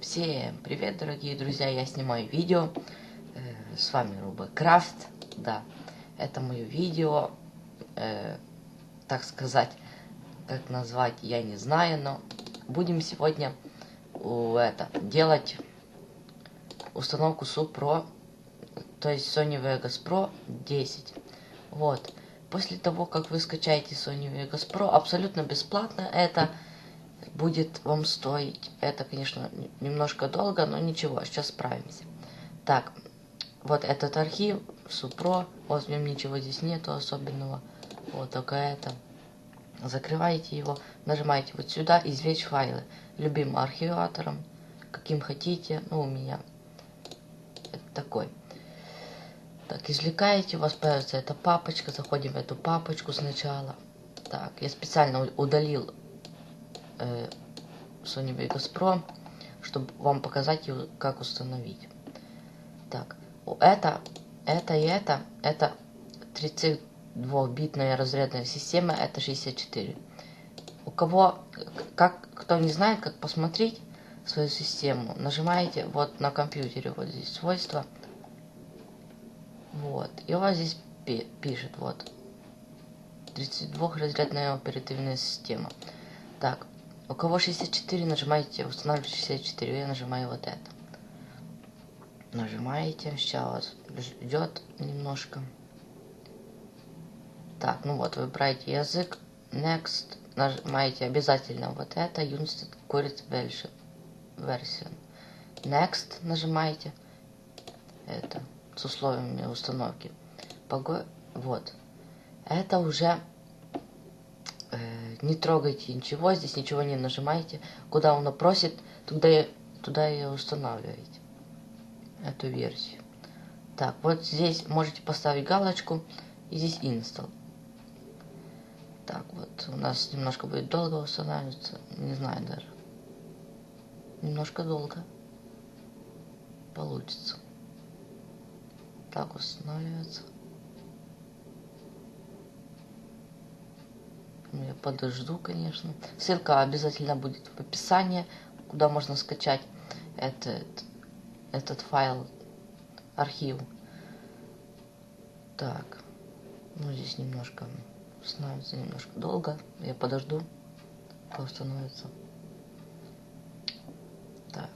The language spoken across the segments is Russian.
Всем привет, дорогие друзья! Я снимаю видео. Э, С вами Руба Крафт. Да, это мое видео. э, так сказать, как назвать, я не знаю, но будем сегодня у, это, делать установку Supro, то есть Sony Vegas Pro 10. Вот. После того, как вы скачаете Sony Vegas Pro, абсолютно бесплатно это будет вам стоить. Это, конечно, немножко долго, но ничего, сейчас справимся. Так, вот этот архив, Супро, вот в нем ничего здесь нету особенного. Вот только это. Закрываете его, нажимаете вот сюда, извлечь файлы. Любым архиватором, каким хотите. Ну, у меня такой. Так, извлекаете, у вас появится эта папочка, заходим в эту папочку сначала. Так, я специально удалил э, Sony Vegas Pro, чтобы вам показать, как установить. Так, это, это и это, это 32-битная разрядная система, это 64. У кого, как, кто не знает, как посмотреть свою систему, нажимаете вот на компьютере, вот здесь свойства, вот, и у вас здесь пи- пишет, вот, 32-разрядная оперативная система. Так, у кого 64, нажимаете устанавливать 64, я нажимаю вот это. Нажимаете, сейчас ждет немножко. Так, ну вот, выбираете язык, next, нажимаете обязательно вот это, Unsted Current version. Next нажимаете, это, с условиями установки. Пого... Вот. Это уже э, не трогайте ничего, здесь ничего не нажимайте. Куда оно просит, туда, туда и устанавливаете эту версию. Так, вот здесь можете поставить галочку и здесь install. Так, вот у нас немножко будет долго устанавливаться, не знаю даже. Немножко долго получится. Так устанавливается. Я подожду, конечно. Ссылка обязательно будет в описании, куда можно скачать этот, этот файл, архив. Так, ну здесь немножко устанавливается немножко долго. Я подожду, пока установится. Так.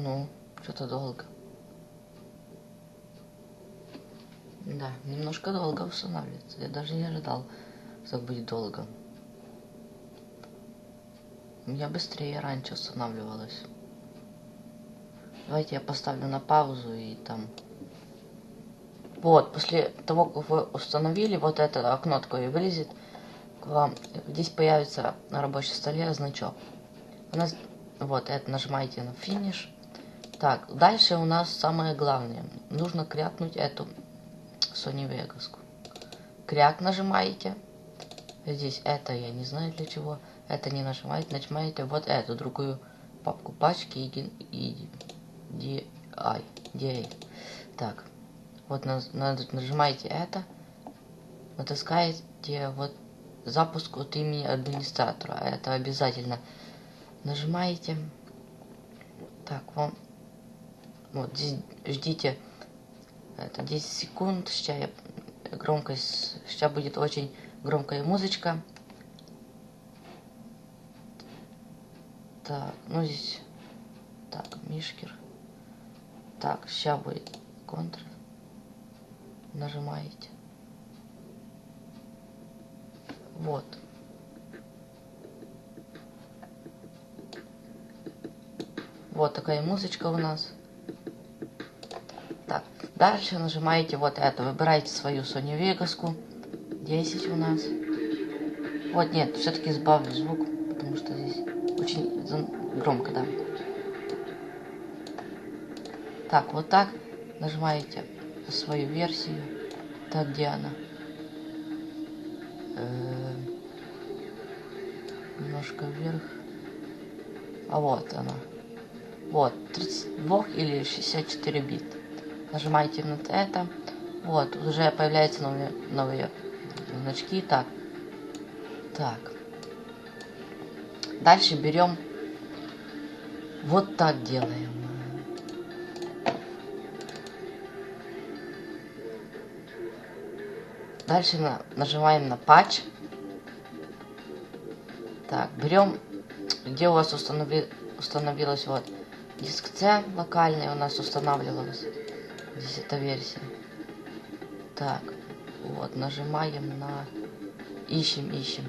Ну, что-то долго. Да, немножко долго устанавливается. Я даже не ожидал, что будет долго. У меня быстрее раньше устанавливалось. Давайте я поставлю на паузу и там... Вот, после того, как вы установили, вот это окно такое вылезет, к вам здесь появится на рабочем столе значок. У нас, вот, это нажимаете на финиш. Так, дальше у нас самое главное. Нужно крякнуть эту Sony Vegas. Кряк нажимаете. Здесь это я не знаю для чего. Это не нажимаете. Нажимаете вот эту другую папку пачки и, и DI. DI. Так. Вот на- на- нажимаете это. Натаскаете вот запуск от имени администратора. Это обязательно нажимаете. Так, вам вот здесь ждите это 10 секунд. Сейчас я громкость, сейчас будет очень громкая музычка. Так, ну здесь, так, Мишкер. Так, сейчас будет контр. Нажимаете. Вот. Вот такая музычка у нас. Дальше нажимаете вот это. Выбираете свою Sony Vegas. 10 у нас. Вот, нет, все-таки сбавлю звук, потому что здесь очень громко, да. Так, вот так нажимаете свою версию. Так, где она? Э, Немножко вверх. А вот она. Вот, 32 или 64 бит. Нажимаете на это. Вот, уже появляются новые, новые значки. Так. Так. Дальше берем. Вот так делаем. Дальше на, нажимаем на патч. Так, берем, где у вас установи, установилась вот диск C локальный у нас устанавливалась. Здесь эта версия. Так, вот, нажимаем на ищем, ищем.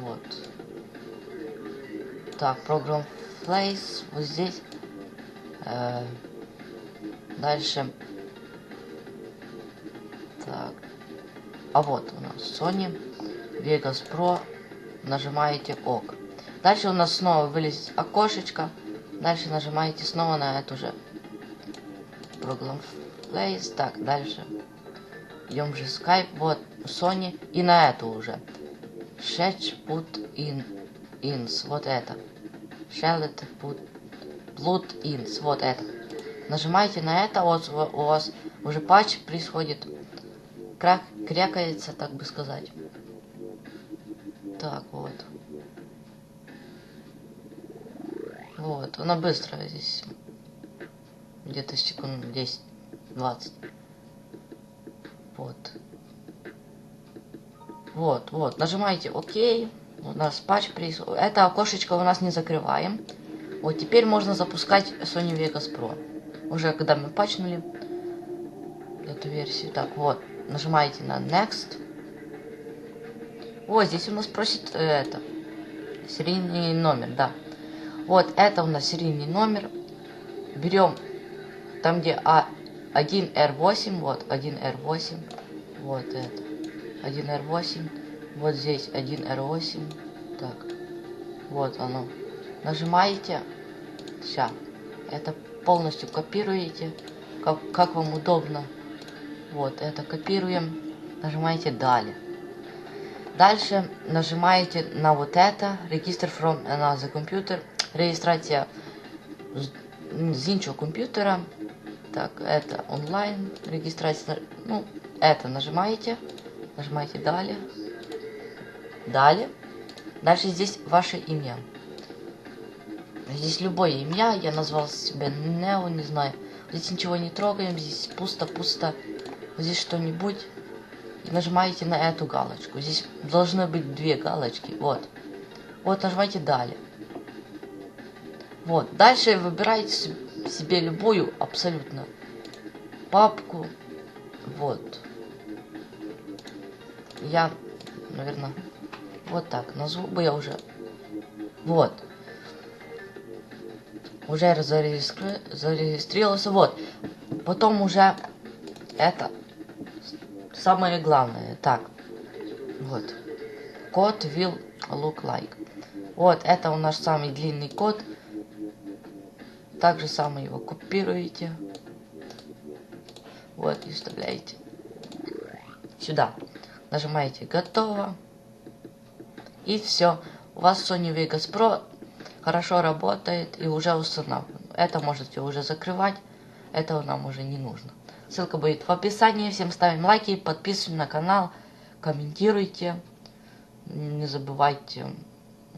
Вот. Так, Program Place, вот здесь. Э, дальше. Так. А вот у нас Sony Vegas Pro. Нажимаете ОК. Дальше у нас снова вылезет окошечко. Дальше нажимаете снова на эту же Program Place. Так, дальше. Идем же Skype. Вот Sony. И на эту уже. Shetch Put in Ins. Вот это. Shallot Put Blood Ins. Вот это. Нажимаете на это, вот у вас уже патч происходит. Крак, крякается, так бы сказать. Так, вот. Вот, она быстрая здесь. Где-то секунд 10-20. Вот. Вот, вот. Нажимаете ОК. У нас патч происходит. Это окошечко у нас не закрываем. Вот теперь можно запускать Sony Vegas Pro. Уже когда мы патчнули эту версию. Так, вот. Нажимаете на Next. Вот, здесь у нас просит э, это. Серийный номер, да. Вот, это у нас серийный номер. Берем там, где А 1R8, вот 1R8. Вот это. 1R8. Вот здесь 1R8. Так. Вот оно. Нажимаете. Сейчас. Это полностью копируете. Как, как вам удобно. Вот, это копируем. Нажимаете далее. Дальше нажимаете на вот это. Register from another computer. Регистрация з іншого комп'ютера. Так, это онлайн. Регистрация. Ну, это нажимаете. Нажимаете далее. Далее. Дальше здесь ваше имя. Здесь любое имя. Я назвал себя Нео, не знаю. Здесь ничего не трогаем. Здесь пусто-пусто. Здесь что-нибудь. Нажимаете на эту галочку. Здесь должны быть две галочки. Вот. Вот нажимаете далее. Вот. Дальше выбираете себе любую абсолютно папку. Вот. Я, наверное, вот так назову бы я уже. Вот. Уже зарегистри... зарегистрировался. Вот. Потом уже это самое главное. Так. Вот. Код will look like. Вот, это у нас самый длинный код. Так же самое его копируете. Вот, и вставляете сюда. Нажимаете готово. И все. У вас Sony Vegas Pro хорошо работает и уже установлен. Это можете уже закрывать. Этого нам уже не нужно. Ссылка будет в описании. Всем ставим лайки, подписываемся на канал, комментируйте. Не забывайте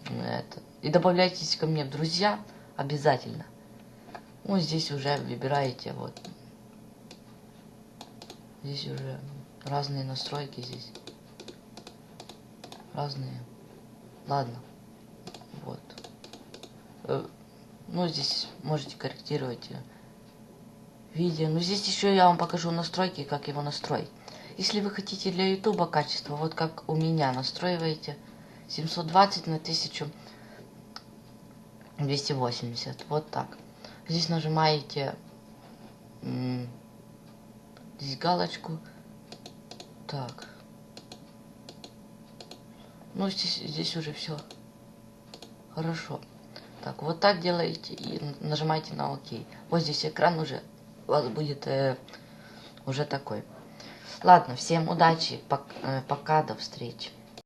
это. И добавляйтесь ко мне в друзья обязательно. Вот здесь уже выбираете вот. Здесь уже разные настройки здесь. Разные. Ладно. Вот. Э, ну, здесь можете корректировать видео. Но здесь еще я вам покажу настройки, как его настроить. Если вы хотите для ютуба качество, вот как у меня настраиваете 720 на 1280. Вот так. Здесь нажимаете здесь галочку. Так. Ну, здесь, здесь уже все хорошо. Так, вот так делаете и нажимаете на ОК. Вот здесь экран уже у вас будет э, уже такой. Ладно, всем удачи, пока, э, пока до встречи.